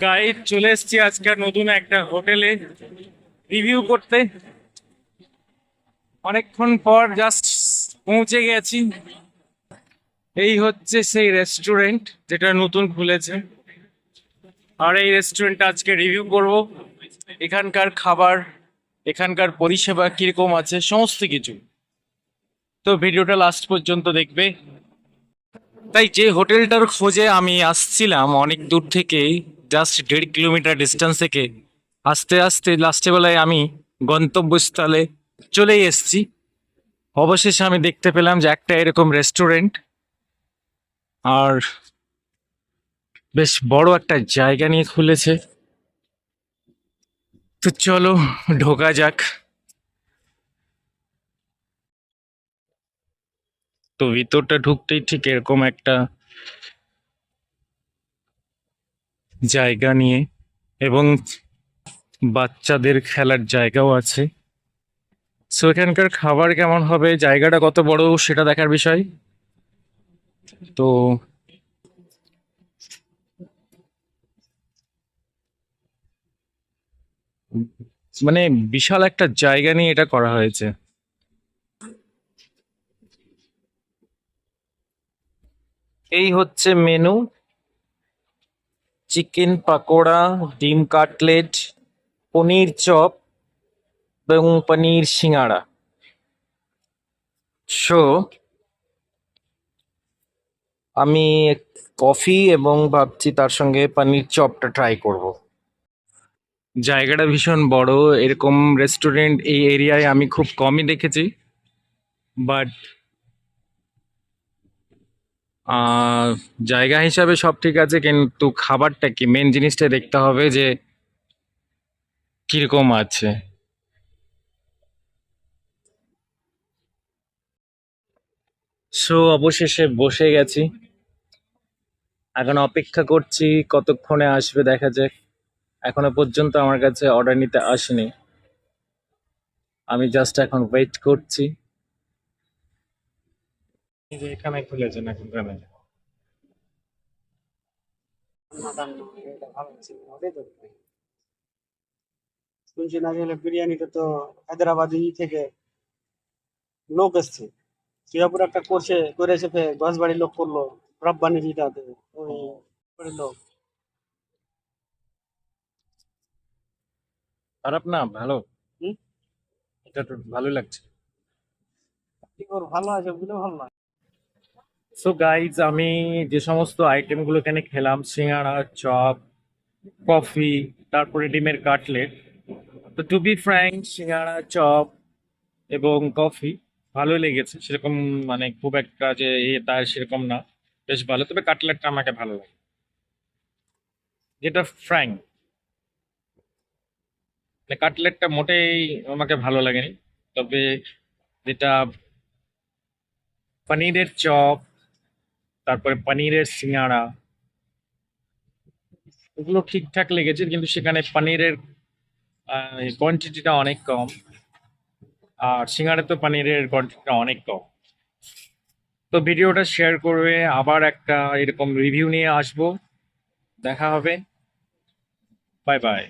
Guide চলে এসেছি আজকে নতুন একটা হোটেলে রিভিউ করতে। অনেকক্ষণ পর জাস্ট পৌঁছে গেছি। এই হচ্ছে সেই রেস্টুরেন্ট যেটা নতুন খুলেছে। আর এই রেস্টুরেন্টটা আজকে রিভিউ করব। এখানকার খাবার, এখানকার পরিষেবা কীরকম আছে, সমস্ত কিছু। তো ভিডিওটা লাস্ট পর্যন্ত দেখবে। তাই যে হোটেলটার খোঁজে আমি আসছিলাম অনেক দূর থেকে জাস্ট দেড় কিলোমিটার ডিস্টেন্স থেকে আস্তে আস্তে লাস্টে বেলায় আমি গন্তব্যস্থলে চলেই এসেছি। অবশেষে আমি দেখতে পেলাম যে একটা এরকম রেস্টুরেন্ট আর বেশ বড় একটা জায়গা নিয়ে খুলেছে। তো চলো, ঢোকা যাক। তো ভিতরটা ঢুকতেই ঠিক এরকম একটা জায়গা নিয়ে এবং বাচ্চাদের খেলার জায়গাও আছে। সো এখানকার খাবার কেমন হবে? জায়গাটা কত বড় সেটা দেখার বিষয়। তো মানে বিশাল একটা জায়গা নিয়ে এটা করা হয়েছে। এই হচ্ছে মেনু চিকেন পাকোড়া, ডিম কাটলেট, পনির চপ এবং পনির সিঙ্গাড়া সো আমি কফি এবং ভাবছি তার সঙ্গে পনির চপটা ট্রাই করব। জায়গাটা ভীষণ বড়, এরকম রেস্টুরেন্ট এই এরিয়ায় আমি খুব কমই দেখেছি বাট জায়গা হিসাবে সব ঠিক আছে, কিন্তু খাবারটা কি? মেন জিনিসটা দেখতে হবে যে কীরকম আছে। সো অবশেষে বসে গেছি। এখন অপেক্ষা করছি কতক্ষণে আসবে দেখা যাক। এখনও পর্যন্ত আমার কাছে অর্ডার নিতে আসেনি। আমি জাস্ট এখন ওয়েট করছি। যে এখানে খুলেছে না এখানে শুনছি নাকি হলে বিরিয়ানিটা তো হায়দ্রাবাদি থেকে লোক এসছে। শ্রীরাপুর একটা করছে করেছে ফের দশ বাড়ির লোক করল রব্বানি জিটাতে ওই লোক। খারাপ না? ভালো? হুম? এটা তো ভালো লাগছে। ভালো আছে বুঝলে ভালো না। সো গাইজ আমি যে সমস্ত আইটেমগুলো এখানে খেলাম, সিঙ্গাড়া, চপ কফি তারপরে ডিমের কাটলেট, তো to be frank singara, chop এবং কফি ভালো লেগেছে। সেরকম মানে খুব একটা যে এ তার সেরকম না, বেশ ভালো। তবে কাটলেটটা আমাকে ভালো লাগে। যেটা ফ্র্যাঙ্ক মানে কাটলেটটা মোটেই আমাকে ভালো লাগেনি। তবে যেটা, পনিরের চপ তারপরে পনিরের সিঙ্গাড়া। ওগুলো ঠিকঠাক লেগেছে, কিন্তু সেখানে পনিরের কোয়ান্টিটিটা অনেক কম। আর সিঙ্গাড়া তো পনিরের কোয়ান্টিটিটা অনেক কম। তো ভিডিওটা শেয়ার করবে, আবার একটা এরকম রিভিউ নিয়ে আসব। দেখা হবে। Bye bye